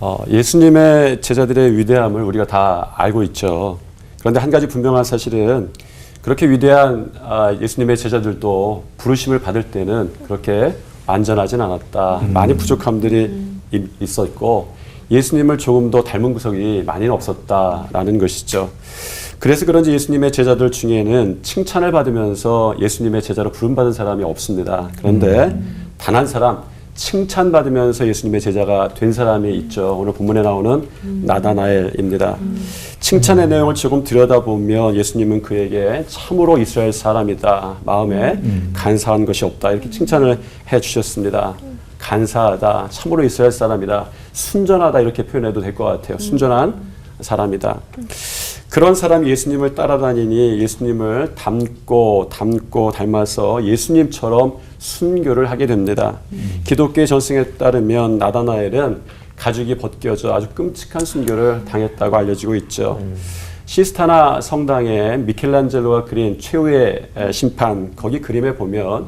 어, 예수님의 제자들의 위대함을 우리가 다 알고 있죠. 그런데 한 가지 분명한 사실은 그렇게 위대한 아, 예수님의 제자들도 부르심을 받을 때는 그렇게 완전하진 않았다. 많이 부족함들이 이- 있었고 예수님을 조금 더 닮은 구석이 많이는 없었다라는 것이죠. 그래서 그런지 예수님의 제자들 중에는 칭찬을 받으면서 예수님의 제자로 부름받은 사람이 없습니다. 그런데 단한 사람 칭찬받으면서 예수님의 제자가 된 사람이 있죠. 오늘 본문에 나오는 나다나엘입니다. 칭찬의 내용을 조금 들여다보면 예수님은 그에게 참으로 이스라엘 사람이다. 마음에 간사한 것이 없다. 이렇게 칭찬을 해 주셨습니다. 간사하다. 참으로 이스라엘 사람이다. 순전하다. 이렇게 표현해도 될 것 같아요. 순전한 사람이다. 그런 사람이 예수님을 따라다니니 예수님을 닮고 닮고 닮아서 예수님처럼 순교를 하게 됩니다. 기독교의 전승에 따르면 나다나엘은 가죽이 벗겨져 아주 끔찍한 순교를 당했다고 알려지고 있죠. 시스타나 성당에 미켈란젤로가 그린 최후의 에, 심판 거기 그림에 보면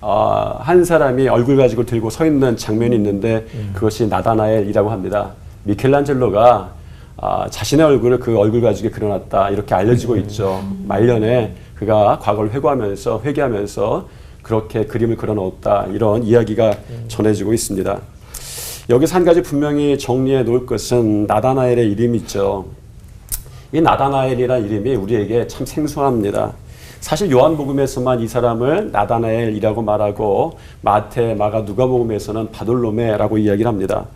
어, 한 사람이 얼굴 가지고 들고 서 있는 장면이 있는데 그것이 나다나엘이라고 합니다. 미켈란젤로가 아, 자신의 얼굴을 그 얼굴 가지고 그려놨다 이렇게 알려지고 있죠. 말년에 그가 과거를 회고하면서 회개하면서 그렇게 그림을 그려놓았다 이런 이야기가 전해지고 있습니다. 여기서 한 가지 분명히 정리해 놓을 것은 나다나엘의 이름이죠. 이 나다나엘이라는 이름이 우리에게 참 생소합니다. 사실 요한복음에서만 이 사람을 나다나엘이라고 말하고 마태, 마가, 누가복음에서는 바돌로메라고 이야기를 합니다.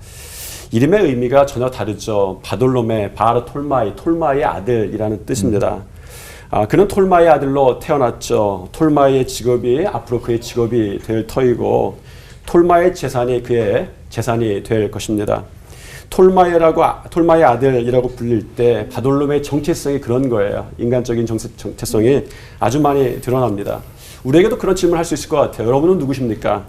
이름의 의미가 전혀 다르죠. 바돌로메, 바르 톨마이, 톨마이의 아들이라는 뜻입니다. 아, 그는 톨마이의 아들로 태어났죠. 톨마이의 직업이 앞으로 그의 직업이 될 터이고 톨마이의 재산이 그의 재산이 될 것입니다. 톨마이라고 톨마이 아들이라고 불릴 때 바돌롬의 정체성이 그런 거예요. 인간적인 정체, 정체성이 아주 많이 드러납니다. 우리에게도 그런 질문을 할 수 있을 것 같아요. 여러분은 누구십니까?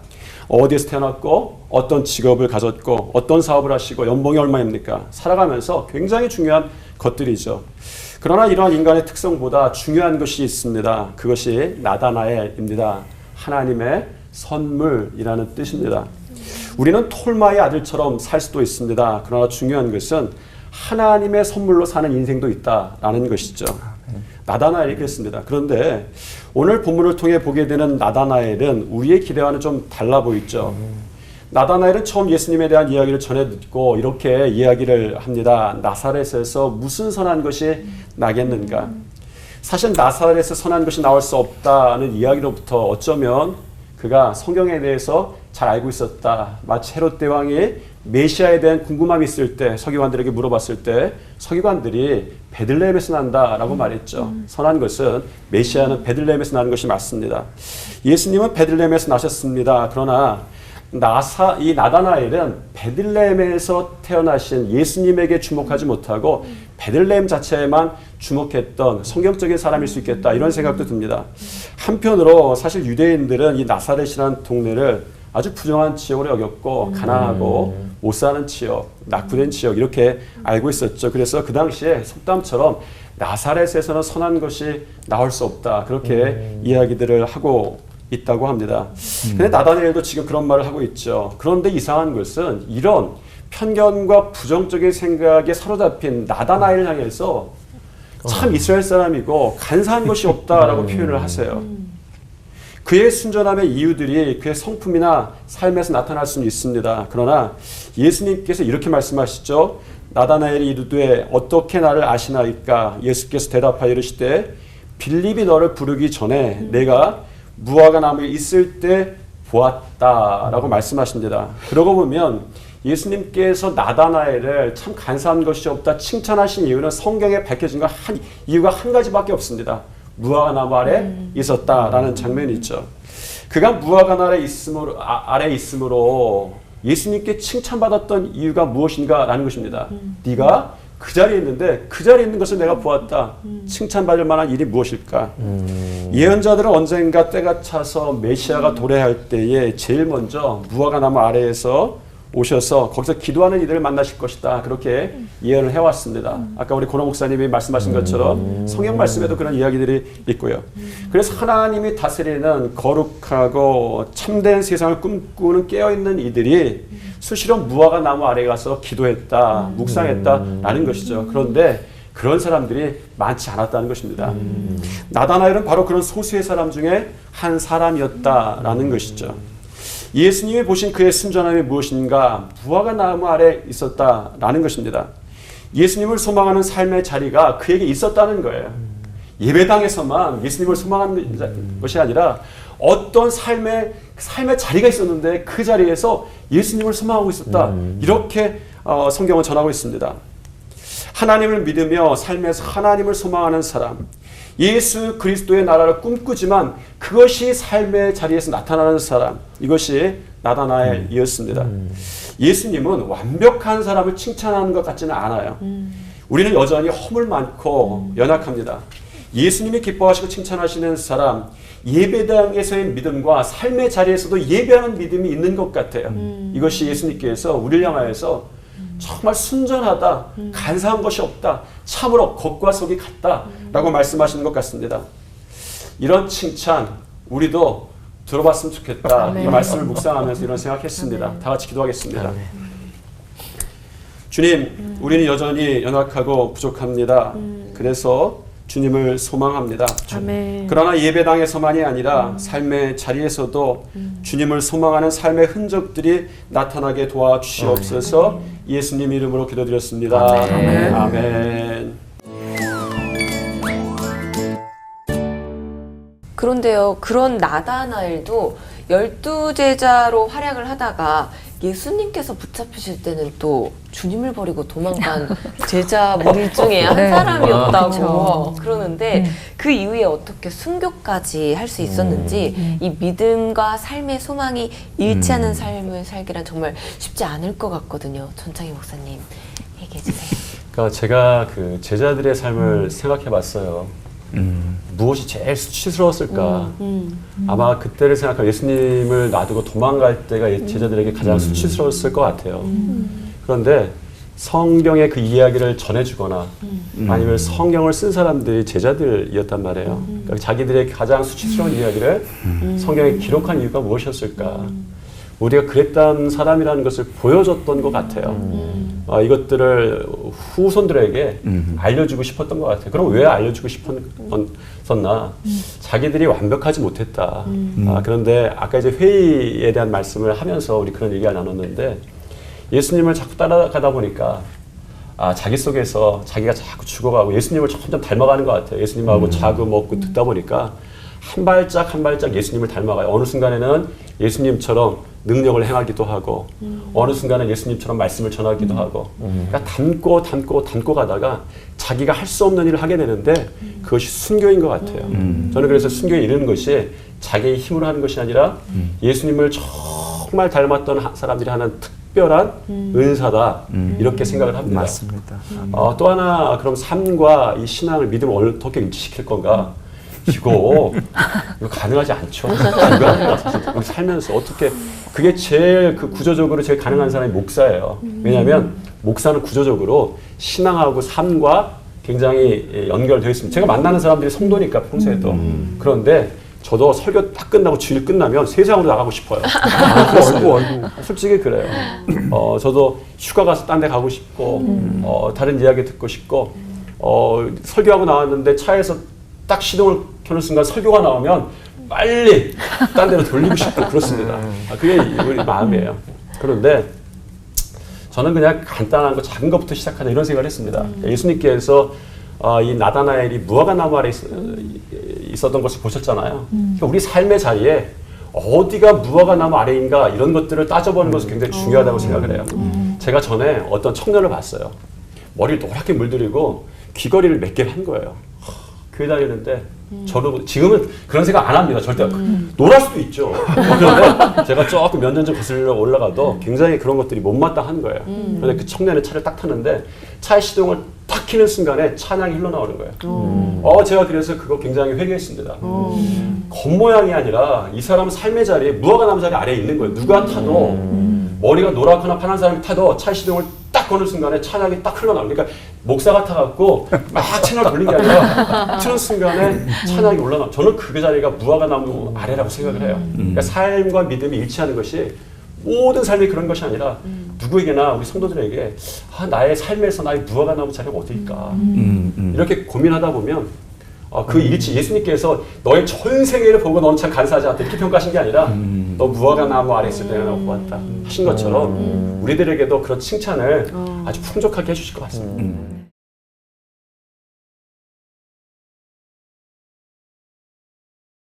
어디에서 태어났고 어떤 직업을 가졌고 어떤 사업을 하시고 연봉이 얼마입니까? 살아가면서 굉장히 중요한 것들이죠. 그러나 이러한 인간의 특성보다 중요한 것이 있습니다. 그것이 나다나엘입니다. 하나님의 선물이라는 뜻입니다. 우리는 톨마의 아들처럼 살 수도 있습니다. 그러나 중요한 것은 하나님의 선물로 사는 인생도 있다라는 것이죠. 나다나엘이 그랬습니다. 그런데 오늘 본문을 통해 보게 되는 나다나엘은 우리의 기대와는 좀 달라 보이죠. 나다나엘은 처음 예수님에 대한 이야기를 전해 듣고 이렇게 이야기를 합니다. 나사렛에서 무슨 선한 것이 나겠는가? 사실 나사렛에서 선한 것이 나올 수 없다는 이야기로부터 어쩌면 그가 성경에 대해서 잘 알고 있었다. 마치 헤롯 대왕이 메시아에 대한 궁금함이 있을 때 서기관들에게 물어봤을 때 서기관들이 베들레헴에서 난다라고 말했죠. 선한 것은 메시아는 베들레헴에서 나는 것이 맞습니다. 예수님은 베들레헴에서 나셨습니다. 그러나 나사 이 나다나엘은 베들레헴에서 태어나신 예수님에게 주목하지 못하고 베들레헴 자체에만 주목했던 성경적인 사람일 수 있겠다 이런 생각도 듭니다. 한편으로 사실 유대인들은 이 나사렛이라는 동네를 아주 부정한 지역으로 여겼고 가난하고 못 사는 지역, 낙후된 지역 이렇게 알고 있었죠. 그래서 그 당시에 속담처럼 나사렛에서는 선한 것이 나올 수 없다 그렇게 이야기들을 하고 있다고 합니다. 근데 나다니엘도 지금 그런 말을 하고 있죠. 그런데 이상한 것은 이런 편견과 부정적인 생각에 사로잡힌 나다나엘을 향해서 참 이스라엘 사람이고 간사한 것이 없다라고 표현을 하세요. 그의 순전함의 이유들이 그의 성품이나 삶에서 나타날 수는 있습니다. 그러나 예수님께서 이렇게 말씀하시죠. 나다나엘이 이르되 어떻게 나를 아시나이까? 예수께서 대답하여 이르시되 빌립이 너를 부르기 전에 내가 무화과 나무에 있을 때 보았다라고 말씀하십니다. 그러고 보면 예수님께서 나다나엘을 참 간사한 것이 없다 칭찬하신 이유는 성경에 밝혀진 거한 이유가 한 가지밖에 없습니다. 무화과 나무 아래 있었다라는 장면이 있죠. 그가 무화과 나무에 있음으로 아, 아래 있음으로 예수님께 칭찬받았던 이유가 무엇인가라는 것입니다. 네가 그 자리에 있는데 그 자리에 있는 것을 내가 보았다. 칭찬받을 만한 일이 무엇일까? 예언자들은 언젠가 때가 차서 메시아가 도래할 때에 제일 먼저 무화과 나무 아래에서 오셔서 거기서 기도하는 이들을 만나실 것이다. 그렇게 예언을 해왔습니다. 아까 우리 고노 목사님이 말씀하신 것처럼 성경 말씀에도 그런 이야기들이 있고요. 그래서 하나님이 다스리는 거룩하고 참된 세상을 꿈꾸는 깨어있는 이들이 수시로 무화과 나무 아래에 가서 기도했다, 묵상했다라는 것이죠. 그런데 그런 사람들이 많지 않았다는 것입니다. 나다나엘은 바로 그런 소수의 사람 중에 한 사람이었다라는 것이죠. 예수님이 보신 그의 순전함이 무엇인가? 무화과 나무 아래 있었다라는 것입니다. 예수님을 소망하는 삶의 자리가 그에게 있었다는 거예요. 예배당에서만 예수님을 소망하는 자- 것이 아니라 어떤 삶의 삶의 자리가 있었는데 그 자리에서 예수님을 소망하고 있었다. 이렇게 어, 성경은 전하고 있습니다. 하나님을 믿으며 삶에서 하나님을 소망하는 사람, 예수 그리스도의 나라를 꿈꾸지만 그것이 삶의 자리에서 나타나는 사람, 이것이 나다나엘이었습니다. 예수님은 완벽한 사람을 칭찬하는 것 같지는 않아요. 우리는 여전히 허물 많고 연약합니다. 예수님이 기뻐하시고 칭찬하시는 사람, 예배당에서의 믿음과 삶의 자리에서도 예배하는 믿음이 있는 것 같아요. 이것이 예수님께서 우리를 향하여서 정말 순전하다, 간사한 것이 없다, 참으로 겉과 속이 같다라고 말씀하시는 것 같습니다. 이런 칭찬 우리도 들어봤으면 좋겠다. 이 아멘. 말씀을 묵상하면서 이런 생각했습니다. 다 같이 기도하겠습니다. 주님, 우리는 여전히 연약하고 부족합니다. 그래서 주님을 소망합니다. 아멘. 그러나 예배당에서만이 아니라 삶의 자리에서도 주님을 소망하는 삶의 흔적들이 나타나게 도와주시옵소서 예수님 이름으로 기도드렸습니다. 아멘. 아멘. 그런데요, 그런 나다나엘도 열두 제자로 활약을 하다가 예수님께서 붙잡히실 때는 또 주님을 버리고 도망간 제자 무리 중에 한 네. 사람이었다고. 그러는데 네. 그 이후에 어떻게 순교까지 할 수 있었는지 음. 이 믿음과 삶의 소망이 일치하는 삶을 살기란 정말 쉽지 않을 것 같거든요. 전창희 목사님 얘기해 주세요. 그러니까 제가 그 제자들의 삶을 생각해 봤어요. 음. 무엇이 제일 수치스러웠을까? 음. 아마 그때를 생각하면 예수님을 놔두고 도망갈 때가 제자들에게 가장 수치스러웠을 것 같아요. 그런데 성경의 그 이야기를 전해주거나 아니면 성경을 쓴 사람들이 제자들이었단 말이에요. 그러니까 자기들의 가장 수치스러운 이야기를 성경에 기록한 이유가 무엇이었을까? 우리가 그랬던 사람이라는 것을 보여줬던 것 같아요. 아, 이것들을 후손들에게 음. 알려주고 싶었던 것 같아요. 그럼 왜 알려주고 싶었었나? 자기들이 완벽하지 못했다. 아, 그런데 아까 이제 회의에 대한 말씀을 하면서 우리 그런 얘기가 나눴는데 예수님을 자꾸 따라가다 보니까 아, 자기 속에서 자기가 자꾸 죽어가고 예수님을 점점 닮아가는 것 같아요. 예수님하고 자고 먹고 듣다 보니까 한 발짝 한 발짝 예수님을 닮아가요. 어느 순간에는 예수님처럼 능력을 행하기도 하고 어느 순간은 예수님처럼 말씀을 전하기도 하고 그러니까 닮고 닮고 닮고 가다가 자기가 할 수 없는 일을 하게 되는데 그것이 순교인 것 같아요. 저는 그래서 순교에 이르는 것이 자기의 힘으로 하는 것이 아니라 예수님을 정말 닮았던 하- 사람들이 하는 특별한 은사다. 이렇게 생각을 합니다. 맞습니다. 어, 또 하나 그럼 삶과 이 신앙을 믿음을 어떻게 일치시킬 건가? 이거 이거 가능하지 않죠. 사실. 우리 살면서 어떻게 그게 제일 그 구조적으로 제일 가능한 사람이 목사예요. 왜냐하면 목사는 구조적으로 신앙하고 삶과 굉장히 예, 연결되어 있습니다. 제가 만나는 사람들이 성도니까 평소에도 그런데 저도 설교 딱 끝나고 주일 끝나면 세상으로 나가고 싶어요. 아. 솔직히 그래요. 어, 저도 휴가 가서 딴 데 가고 싶고, 어, 다른 이야기 듣고 싶고, 어, 설교하고 나왔는데 차에서 딱 시동을 켜는 순간 설교가 나오면 빨리 딴 데로 돌리고 싶고 그렇습니다. 아, 그게 우리 마음이에요. 그런데 저는 그냥 간단한 거 작은 것부터 시작하자 이런 생각을 했습니다. 예수님께서 어, 이 나다나엘이 무화과 나무 아래 있, 있었던 것을 보셨잖아요. 그러니까 우리 삶의 자리에 어디가 무화과 나무 아래인가 이런 것들을 따져보는 것은 굉장히 중요하다고 생각을 해요. 제가 전에 어떤 청년을 봤어요. 머리를 노랗게 물들이고 귀걸이를 몇 개를 한 거예요. 하, 교회 다니는데 저도 지금은 그런 생각 안 합니다. 절대 놀랄 수도 있죠. 그런데 제가 조금 몇 년 전 거슬러 올라가도 굉장히 그런 것들이 못마땅한 거예요. 그런데 그 청년의 차를 딱 타는데 차의 시동을 딱 키는 순간에 찬양이 흘러나오는 거예요. 어, 제가 그래서 그거 굉장히 회개했습니다. 겉모양이 아니라 이 사람은 삶의 자리에 무화과 나무 자리 아래에 있는 거예요. 누가 타도 머리가 노랗거나 파란 사람이 타도 차 시동을 딱 거는 순간에 찬양이 딱 흘러나오는 그러니까 목사 같아갖고 막 채널 돌린 게 아니라 트는 순간에 찬양이 올라나. 저는 그 자리가 무화과 나무 아래라고 생각을 해요. 그러니까 삶과 믿음이 일치하는 것이 모든 삶이 그런 것이 아니라 누구에게나 우리 성도들에게 아, 나의 삶에서 나의 무화과 나무 자리가 어디일까? 음, 음. 이렇게 고민하다 보면 어, 그 일치 예수님께서 너의 전생애를 보고 너는 참 간사하지 않다 이렇게 평가하신 게 아니라 음. 너 무화과 나무 아래 있을 때나 보았다 하신 것처럼 우리들에게도 그런 칭찬을 아주 풍족하게 해주실 것 같습니다. 음.